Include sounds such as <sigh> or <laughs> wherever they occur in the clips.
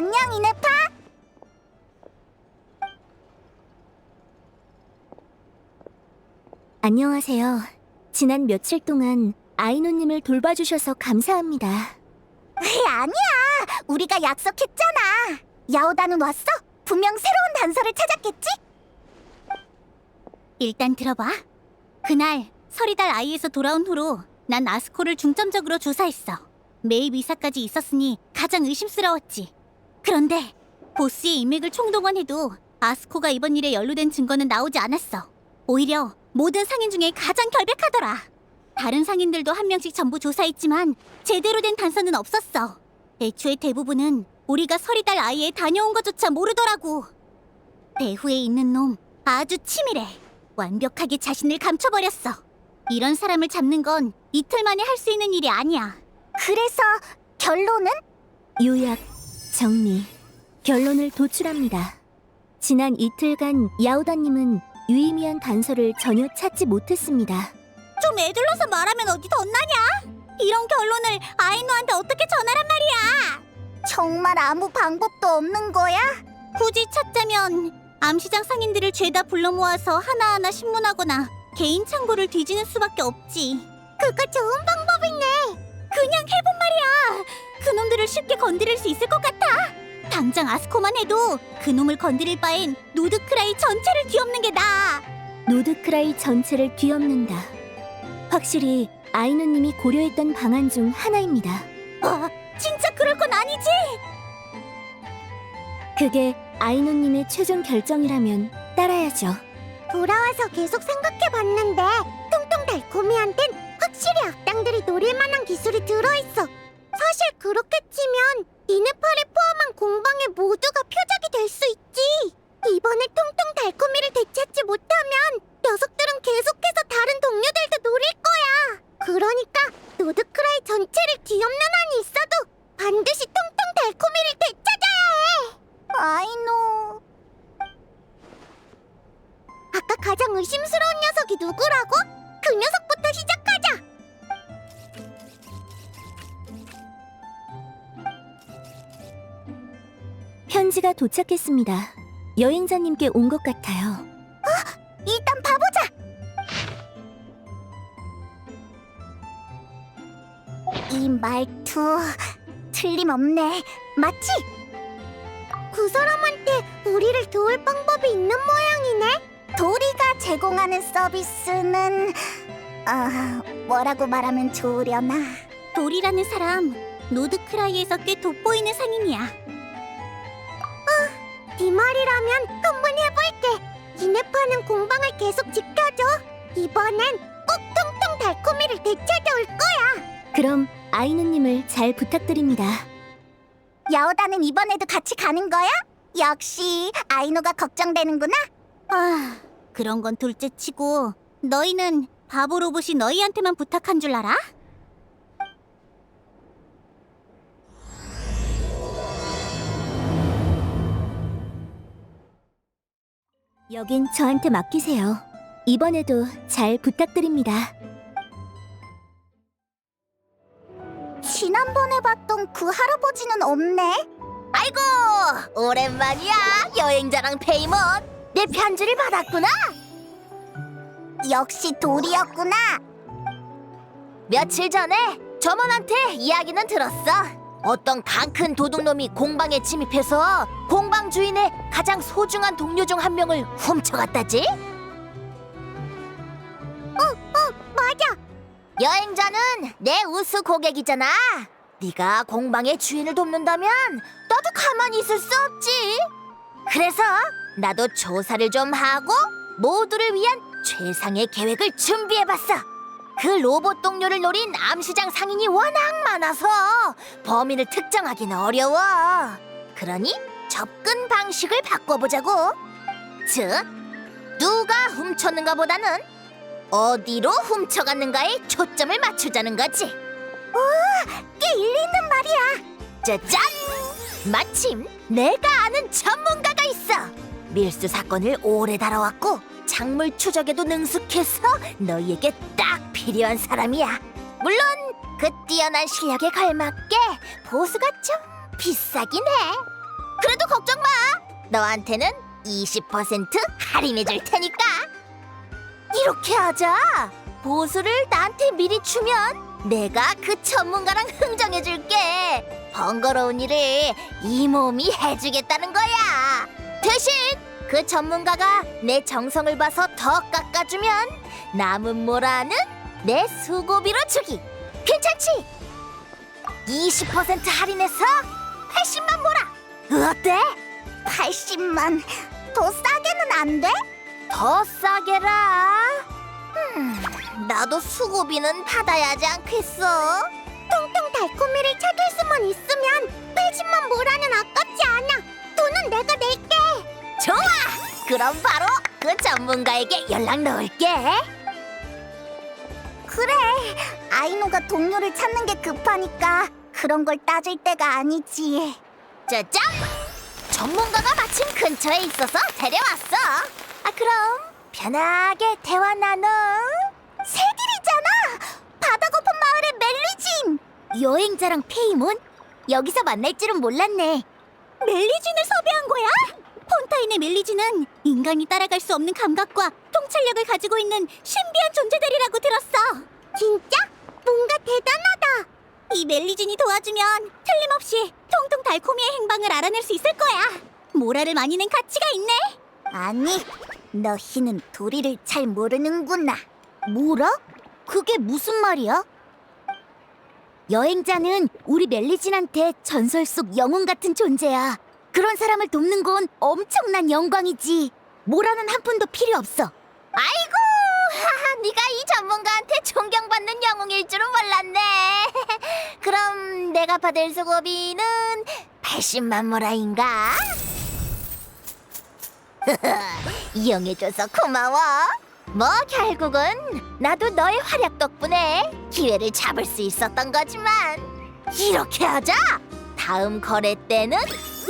안녕 이네파. 안녕하세요. 지난 며칠 동안 아이노님을 돌봐주셔서 감사합니다. 에이, 아니야. 우리가 약속했잖아. 야오다는 왔어? 분명 새로운 단서를 찾았겠지? 일단 들어봐. 그날 서리달 아이에서 돌아온 후로 난 아스코를 중점적으로 조사했어. 메이 미사까지 있었으니 가장 의심스러웠지. 그런데 보스의 인맥을 총동원해도 아스코가 이번 일에 연루된 증거는 나오지 않았어. 오히려 모든 상인 중에 가장 결백하더라. 다른 상인들도 한 명씩 전부 조사했지만 제대로 된 단서는 없었어. 애초에 대부분은 우리가 서리달 아이에 다녀온 것조차 모르더라고. 배후에 있는 놈 아주 치밀해. 완벽하게 자신을 감춰버렸어. 이런 사람을 잡는 건 이틀 만에 할 수 있는 일이 아니야. 그래서 결론은? 요약, 정리, 결론을 도출합니다. 지난 이틀간 야오다님은 유의미한 단서를 전혀 찾지 못했습니다. 좀 애들러서 말하면 어디 덧나냐? 이런 결론을 아이노한테 어떻게 전하란 말이야? 정말 아무 방법도 없는 거야? 굳이 찾자면 암시장 상인들을 죄다 불러 모아서 하나하나 신문하거나 개인 창고를 뒤지는 수밖에 없지. 그거 좋은 방법이네. 그냥 해본 말이야. 그놈들을 쉽게 건드릴 수 있을 것 같아. 당장 아스코만 해도 그놈을 건드릴 바엔 노드크라이 전체를 뒤엎는 게 나아. 노드크라이 전체를 뒤엎는다. 확실히 아이노님이 고려했던 방안 중 하나입니다. 어, 진짜 그럴 건 아니지? 그게 아이노님의 최종 결정이라면 따라야죠. 돌아와서 계속 생각해봤는데 통통 달콤이한텐 악당들이 노릴 만한 기술이 들어있어. 사실 그렇게 치면 이네파를 포함한 공방의 모두가 표적이 될 수 있지. 이번에 통통 달콤이를 되찾지 못하면 녀석들은 계속해서 다른 동료들도 노릴 거야. 그러니까 노드크라이 전체를 뒤엎는 한이 있어도 반드시 통통 달콤이를 되찾아야 해. 아이노. 아까 가장 의심스러운 녀석이 누구라고? 편지가 도착했습니다. 여행자님께 온 것 같아요. 일단 봐보자. 이 말투 틀림없네. 맞지? 그 사람한테 우리를 도울 방법이 있는 모양이네. 도리가 제공하는 서비스는 아 뭐라고 말하면 좋으려나? 돌이라는 사람 노드크라이에서 꽤 돋보이는 상인이야. 네 말이라면 한번 해볼게. 이네파는 공방을 계속 지켜줘. 이번엔 꼭 통통 달콤이를 되찾아올 거야. 그럼 아이노님을 잘 부탁드립니다. 야오다는 이번에도 같이 가는 거야? 역시 아이노가 걱정되는구나. 아, 그런 건 둘째치고 너희는 바보 로봇이 너희한테만 부탁한 줄 알아? 여긴 저한테 맡기세요. 이번에도 잘 부탁드립니다. 지난번에 봤던 그 할아버지는 없네. 아이고 오랜만이야 여행자랑 페이몬 내 편지를 받았구나 역시 돌이었구나. 며칠 전에 점원한테 이야기는 들었어 어떤 강큰 도둑놈이 공방에 침입해서 공방 주인의 가장 소중한 동료 중 한 명을 훔쳐갔다지? 맞아. 여행자는 내 우수 고객이잖아. 네가 공방의 주인을 돕는다면 나도 가만히 있을 수 없지. 그래서 나도 조사를 좀 하고 모두를 위한 최상의 계획을 준비해봤어 그 로봇 동료를 노린 암시장 상인이 워낙 많아서 범인을 특정하기는 어려워 그러니 접근 방식을 바꿔보자고 즉 누가 훔쳤는가 보다는 어디로 훔쳐갔는가에 초점을 맞추자는 거지. 꽤 일리 있는 말이야. 짜잔! 마침 내가 아는 전문가가 있어. 밀수 사건을 오래 다뤄왔고 작물 추적에도 능숙해서 너희에게 딱 필요한 사람이야. 물론 그 뛰어난 실력에 걸맞게 보수가 좀 비싸긴 해. 그래도 걱정 마. 너한테는 20% 할인해 줄 테니까. 이렇게 하자. 보수를 나한테 미리 주면 내가 그 전문가랑 흥정해 줄게. 번거로운 일을 이 몸이 해주겠다는 거야. 대신 그 전문가가 내 정성을 봐서 더 깎아주면 남은 모라는 내 수고비로 주기. 괜찮지? 20% 할인해서 80만 모라. 어때? 80만 더 싸게는 안 돼? 더 싸게라. 음, 나도 수고비는 받아야지 않겠어? 통통 달콤이를 찾을 수만 있으면 80만 모라는 아깝지 않아. 돈은 내가 낼게. 좋아. 그럼 바로 그 전문가에게 연락 넣을게. 그래. 아이노가 동료를 찾는 게 급하니까 그런 걸 따질 때가 아니지. 짜잔! 전문가가 마침 근처에 있어서 데려왔어. 아 그럼 편하게 대화 나눠. 새들이잖아. 바다 거품 마을의 멜리진. 여행자랑 페이몬 여기서 만날 줄은 몰랐네. 멜리진을 섭외한 거야? 폰타인의 멜리진은 인간이 따라갈 수 없는 감각과 통찰력을 가지고 있는 신비한 존재들이라고 들었어. 진짜? 뭔가 대단하다. 이 멜리진이 도와주면 틀림없이 통통 달콤이의 행방을 알아낼 수 있을 거야. 모라를 많이 낸 가치가 있네. 아니, 너희는 도리를 잘 모르는구나. 뭐라? 그게 무슨 말이야? 여행자는 우리 멜리진한테 전설 속 영웅 같은 존재야. 그런 사람을 돕는 건 엄청난 영광이지. 모라는 한 푼도 필요 없어. 아이고, 하하, 네가 이 전문가한테 존경받는 영웅일 줄은 몰랐네. <laughs> 그럼 내가 받을 수고비는 80만 모라인가? <laughs> 이용해줘서 고마워. 뭐 결국은 나도 너의 활약 덕분에 기회를 잡을 수 있었던 거지만 이렇게 하자. 다음 거래 때는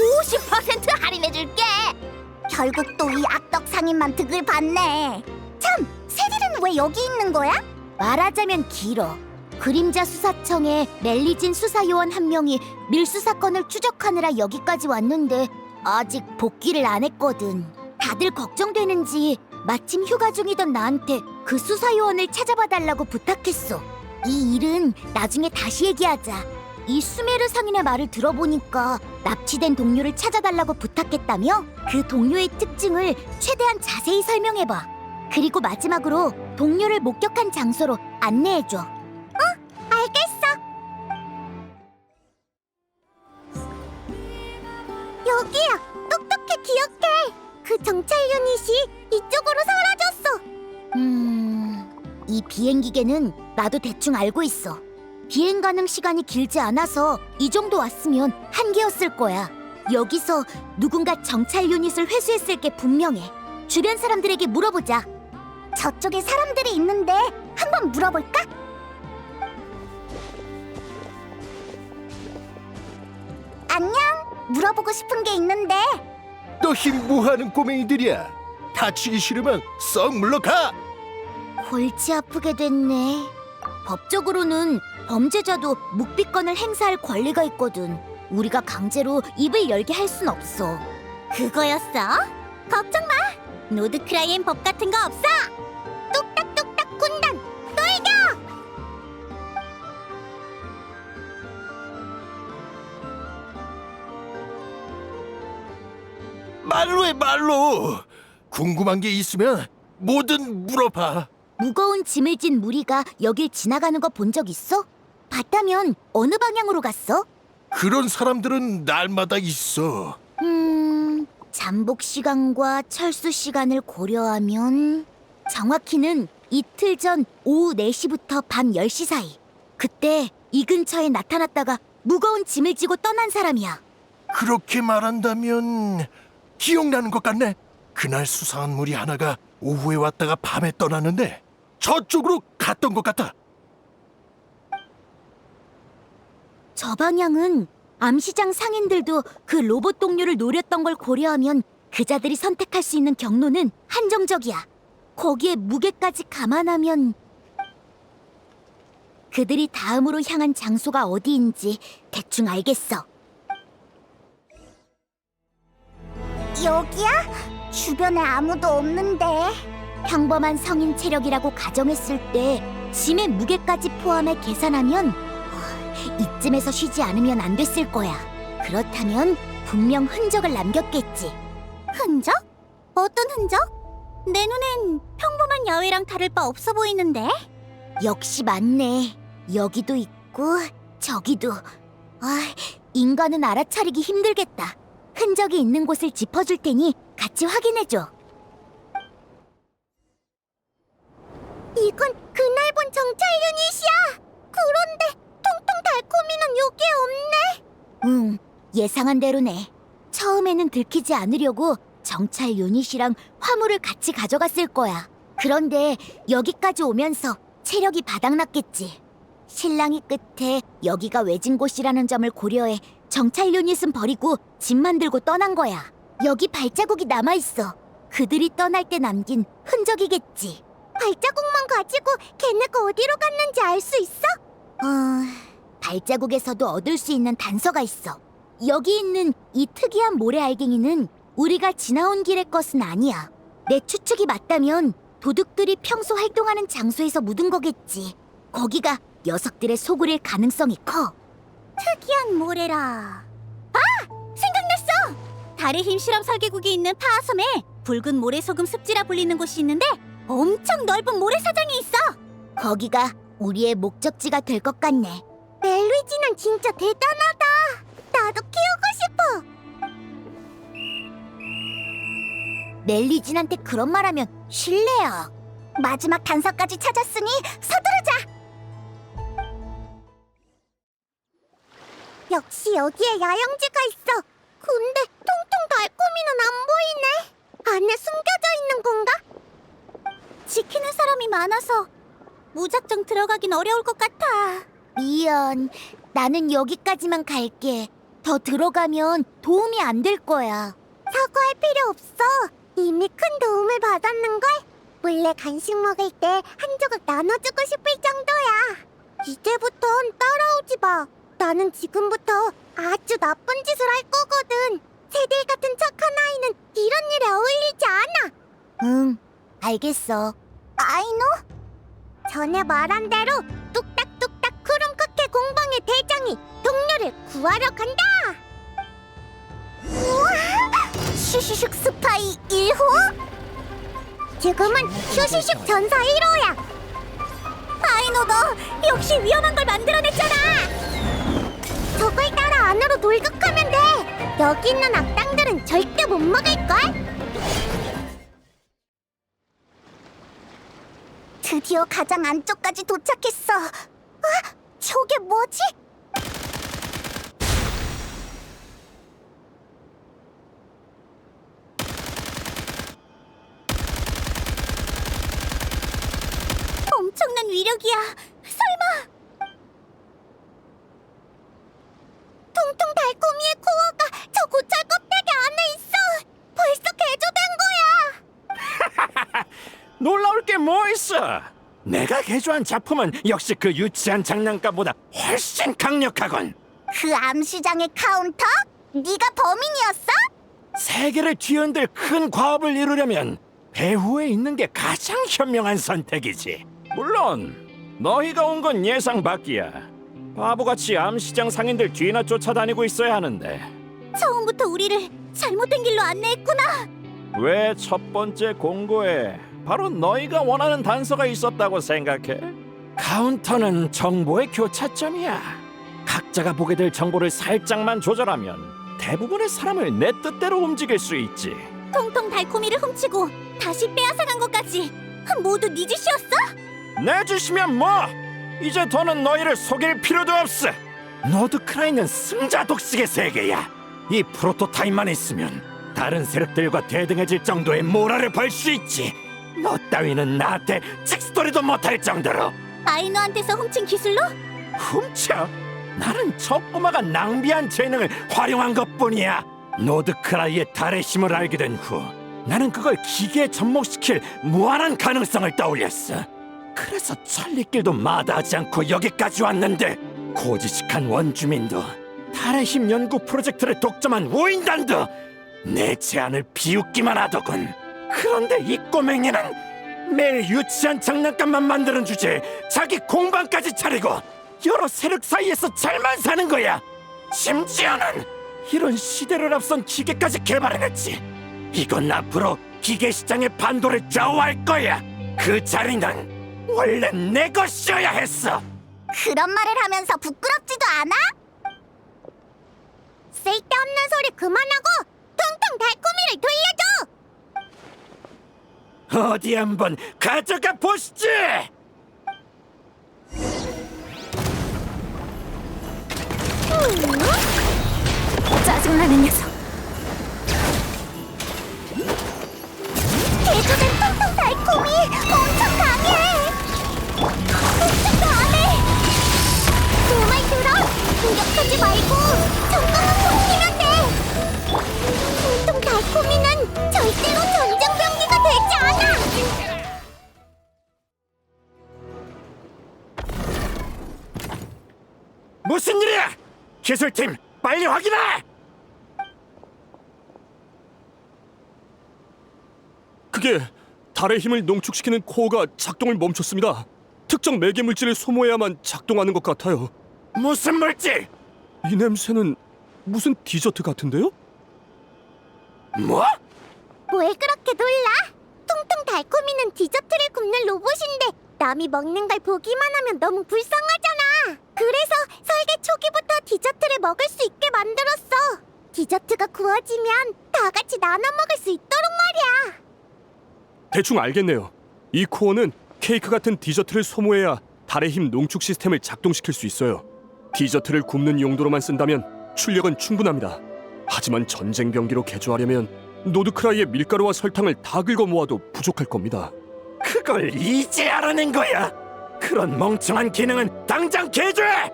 50% 할인해줄게. 결국 또 이 악덕 상인만 득을 봤네. 참, 새들은 왜 여기 있는 거야? 말하자면 길어. 그림자 수사청에 멜리진 수사요원 한 명이 밀수 사건을 추적하느라 여기까지 왔는데 아직 복귀를 안 했거든. 다들 걱정되는지 마침 휴가 중이던 나한테 그 수사요원을 찾아봐 달라고 부탁했어. 이 일은 나중에 다시 얘기하자. 이 수메르 상인의 말을 들어보니까 납치된 동료를 찾아달라고 부탁했다며 그 동료의 특징을 최대한 자세히 설명해봐. 그리고 마지막으로 동료를 목격한 장소로 안내해줘. 알겠어. 여기야. 똑똑히 기억해. 그 정찰 유닛이 이쪽으로 사라졌어. 음, 이 비행기계는 나도 대충 알고 있어. 비행 가능 시간이 길지 않아서 이 정도 왔으면 한계였을 거야. 여기서 누군가 정찰 유닛을 회수했을 게 분명해. 주변 사람들에게 물어보자. 저쪽에 사람들이 있는데 한번 물어볼까? 안녕. 물어보고 싶은 게 있는데 너희 뭐하는 꼬맹이들이야? 다치기 싫으면 썩 물러가! 골치 아프게 됐네. 법적으로는 범죄자도 묵비권을 행사할 권리가 있거든. 우리가 강제로 입을 열게 할 순 없어. 그거였어? 걱정 마. 노드크라이엔 법 같은 거 없어. 뚝딱뚝딱 군단 또 이겨. 말로 해 말로! 궁금한 게 있으면 뭐든 물어봐. 무거운 짐을 진 무리가 여길 지나가는 거 본 적 있어? 봤다면 어느 방향으로 갔어? 그런 사람들은 날마다 있어. 음, 잠복 시간과 철수 시간을 고려하면 정확히는 이틀 전 오후 4시부터 밤 10시 사이. 그때 이 근처에 나타났다가 무거운 짐을 지고 떠난 사람이야. 그렇게 말한다면 기억나는 것 같네. 그날 수상한 무리 하나가 오후에 왔다가 밤에 떠났는데 저쪽으로 갔던 것 같아. 저 방향은 암시장 상인들도 그 로봇 동료를 노렸던 걸 고려하면 그자들이 선택할 수 있는 경로는 한정적이야. 거기에 무게까지 감안하면 그들이 다음으로 향한 장소가 어디인지 대충 알겠어. 여기야? 주변에 아무도 없는데. 평범한 성인 체력이라고 가정했을 때 짐의 무게까지 포함해 계산하면 어, 이쯤에서 쉬지 않으면 안 됐을 거야. 그렇다면 분명 흔적을 남겼겠지. 흔적? 어떤 흔적? 내 눈엔 평범한 야외랑 다를 바 없어 보이는데? 역시 맞네. 여기도 있고 저기도. 아, 인간은 알아차리기 힘들겠다. 흔적이 있는 곳을 짚어줄 테니 같이 확인해줘. 이건 그날 본 정찰 유닛이야. 그런데 통통 달콤이는 여기에 없네. 응, 예상한 대로네. 처음에는 들키지 않으려고 정찰 유닛이랑 화물을 같이 가져갔을 거야. 그런데 여기까지 오면서 체력이 바닥났겠지. 신랑이 끝에 여기가 외진 곳이라는 점을 고려해 정찰 유닛은 버리고 짐만 들고 떠난 거야. 여기 발자국이 남아있어. 그들이 떠날 때 남긴 흔적이겠지. 발자국만 가지고 걔네가 어디로 갔는지 알 수 있어? 어, 발자국에서도 얻을 수 있는 단서가 있어. 여기 있는 이 특이한 모래 알갱이는 우리가 지나온 길의 것은 아니야. 내 추측이 맞다면 도둑들이 평소 활동하는 장소에서 묻은 거겠지. 거기가 녀석들의 소굴일 가능성이 커. 특이한 모래라. 아! 생각났어! 달의 힘 실험 설계국이 있는 파하섬에 붉은 모래 소금 습지라 불리는 곳이 있는데 엄청 넓은 모래 사장이 있어! 거기가 우리의 목적지가 될 것 같네. 멜리지는 진짜 대단하다. 나도 키우고 싶어. 멜리진한테 그런 말하면 실례야. 마지막 단서까지 찾았으니 서두르자. 역시 여기에 야영지가 있어. 근데 통통 달콤이는 안 보이네. 안에 숨겨져 있는 건가? 지키는 사람이 많아서 무작정 들어가긴 어려울 것 같아. 미안. 나는 여기까지만 갈게. 더 들어가면 도움이 안 될 거야. 사과할 필요 없어. 이미 큰 도움을 받았는걸. 몰래 간식 먹을 때 한 조각 나눠주고 싶을 정도야. 이제부턴 따라오지 마. 나는 지금부터 아주 나쁜 짓을 할 거거든. 새들 같은 착한 아이는 이런 일에 어울리지 않아. 응, 알겠어. 아이노? 전에 말한 대로 크롬크케 공방의 대장이 동료를 구하러 간다. 슈슈슉 스파이 1호? 지금은 휴시식 전사 1호야. 아이노 너 역시 위험한 걸 만들어냈잖아! 저걸 따라 안으로 돌격하면 돼. 여기 있는 악당들은 절대 못 먹을걸. 드디어 가장 안쪽까지 도착했어. 아, 저게 뭐지? 엄청난 위력이야. 내가 개조한 작품은 역시 그 유치한 장난감보다 훨씬 강력하건. 그 암시장의 카운터? 네가 범인이었어? 세계를 뒤흔들 큰 과업을 이루려면 배후에 있는 게 가장 현명한 선택이지. 물론 너희가 온 건 예상 밖이야. 바보같이 암시장 상인들 뒤나 쫓아다니고 있어야 하는데 처음부터 우리를 잘못된 길로 안내했구나. 왜 첫 번째 공고에 바로 너희가 원하는 단서가 있었다고 생각해? 카운터는 정보의 교차점이야. 각자가 보게 될 정보를 살짝만 조절하면 대부분의 사람을 내 뜻대로 움직일 수 있지. 통통 달콤이를 훔치고 다시 빼앗아간 것까지 모두 네 짓이었어? 내주시면 뭐? 이제 더는 너희를 속일 필요도 없어. 노드크라이는 승자 독식의 세계야. 이 프로토타입만 있으면 다른 세력들과 대등해질 정도의 모라를 벌수 있지. 너 따위는 나한테 직스토리도 못할 정도로 아이노한테서 훔친 기술로? 훔쳐. 나는 저 꼬마가 낭비한 재능을 활용한 것뿐이야. 노드크라이의 달의 힘을 알게 된 후, 나는 그걸 기계에 접목시킬 무한한 가능성을 떠올렸어. 그래서 천리길도 마다하지 않고 여기까지 왔는데 고지식한 원주민도 달의 힘 연구 프로젝트를 독점한 우인단도 내 제안을 비웃기만 하더군. 그런데 이 꼬맹이는 매일 유치한 장난감만 만드는 주제에 자기 공방까지 차리고 여러 세력 사이에서 잘만 사는 거야. 심지어는 이런 시대를 앞선 기계까지 개발해냈지. 이건 앞으로 기계 시장의 반도를 좌우할 거야. 그 자리는 원래 내 것이어야 했어. 그런 말을 하면서 부끄럽지도 않아? 쓸데없는 소리 그만하고 퉁퉁 달콤이를 돌려줘! 어디 한번 가져가 보시지. 짜증나는 녀석. 기술팀 빨리 확인해. 그게 달의 힘을 농축시키는 코어가 작동을 멈췄습니다. 특정 매개 물질을 소모해야만 작동하는 것 같아요. 무슨 물질? 이 냄새는 무슨 디저트 같은데요? 뭐? 뭘 그렇게 놀라? 퉁퉁 달콤이는 디저트를 굽는 로봇인데 남이 먹는 걸 보기만 하면 너무 불쌍하잖아. 그래서 설계 초기부터 디저트를 먹을 수 있게 만들었어. 디저트가 구워지면 다 같이 나눠 먹을 수 있도록 말이야. 대충 알겠네요. 이 코어는 케이크 같은 디저트를 소모해야 달의 힘 농축 시스템을 작동시킬 수 있어요. 디저트를 굽는 용도로만 쓴다면 출력은 충분합니다. 하지만 전쟁 병기로 개조하려면 노드크라이의 밀가루와 설탕을 다 긁어 모아도 부족할 겁니다. 그걸 이제 알아낸 거야. 그런 멍청한 기능은 당장 개조해.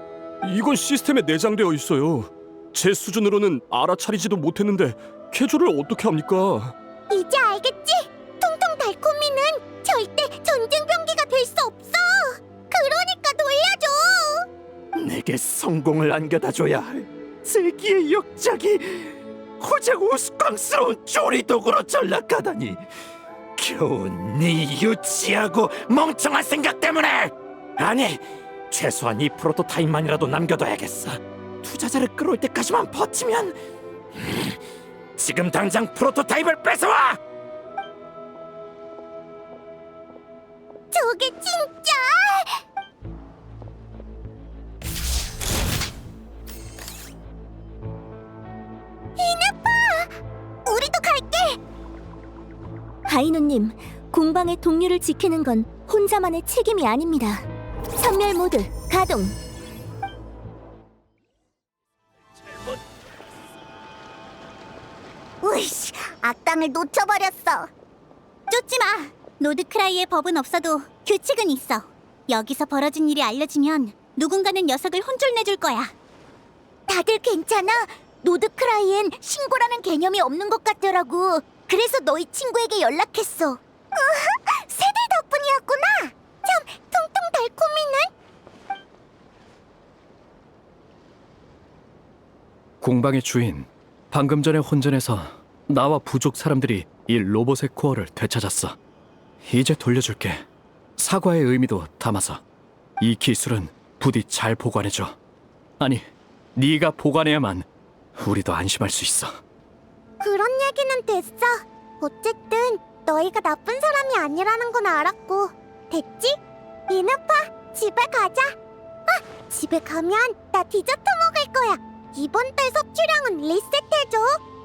이건 시스템에 내장되어 있어요. 제 수준으로는 알아차리지도 못했는데 개조를 어떻게 합니까? 이제 알겠지? 퉁퉁 달콤이는 절대 전쟁 병기가 될 수 없어. 그러니까 돌려줘. 내게 성공을 안겨다 줘야 할 세기의 역작이 고작 우스꽝스러운 조리도구로 전락하다니 겨우 네 유치하고 멍청한 생각 때문에 아니 최소한 이 프로토타입만이라도 남겨둬야겠어 투자자를 끌어올 때까지만 버티면 음, 지금 당장 프로토타입을 뺏어와 저게 진짜? 이누파! 우리도 갈게! 하이노님, 공방의 동료를 지키는 건 혼자만의 책임이 아닙니다. 선멸 모드 가동. 으이씨, 악당을 놓쳐버렸어. 쫓지 마. 노드크라이의 법은 없어도 규칙은 있어. 여기서 벌어진 일이 알려지면 누군가는 녀석을 혼쭐 내줄 거야. 다들 괜찮아? 노드크라이엔 신고라는 개념이 없는 것 같더라고. 그래서 너희 친구에게 연락했어. 새들 공방의 주인, 방금 전에 혼전에서 나와 부족 사람들이 이 로봇의 코어를 되찾았어. 이제 돌려줄게. 사과의 의미도 담아서. 이 기술은 부디 잘 보관해줘. 아니, 네가 보관해야만 우리도 안심할 수 있어. 그런 얘기는 됐어. 어쨌든 너희가 나쁜 사람이 아니라는 건 알았고 됐지? 이누파 집에 가자. 아 집에 가면 나 디저트 먹을 거야. 이번 달 섭취량은 리셋해줘.